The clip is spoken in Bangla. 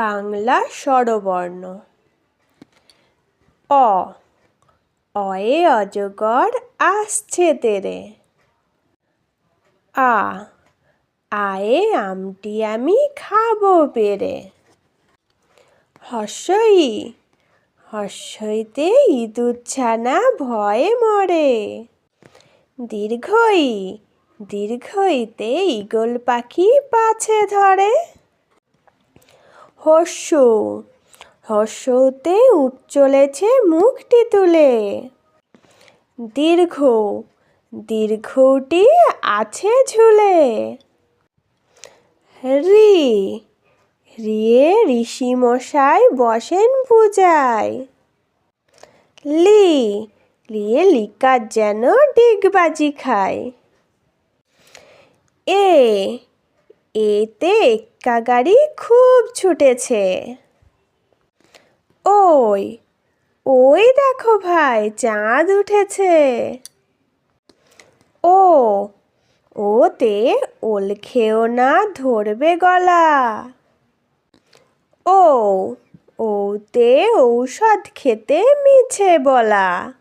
বাংলা স্বরবর্ণ। অ, অয়ে অজগর আসছে তেরে। আ, আয়ে আমটি আমি খাব পেরে। হর্ষই, হর্ষইতে ইঁদুর ছানা ভয়ে মরে। দীর্ঘই, দীর্ঘইতে ঈগল পাখি পাছে ধরে। হর্ষু। হর্ষতে উঠ চলেছে মুখটি তুলে। দীর্ঘ, দীর্ঘটি আছে ঝুলে। রি, রিয়ে ঋষি মশাই বসেন পূজায়। লি লিয়ে লিকার যেন ডিগবাজি খায়। এ এতে এক্কা গাড়ি খুব ছুটেছে। ওই ওই দেখো ভাই, চাঁদ উঠেছে। ও, ওতে ওল খেও না ধরবে গলা। ও, ওতে ঔষধ খেতে মিছে বলা।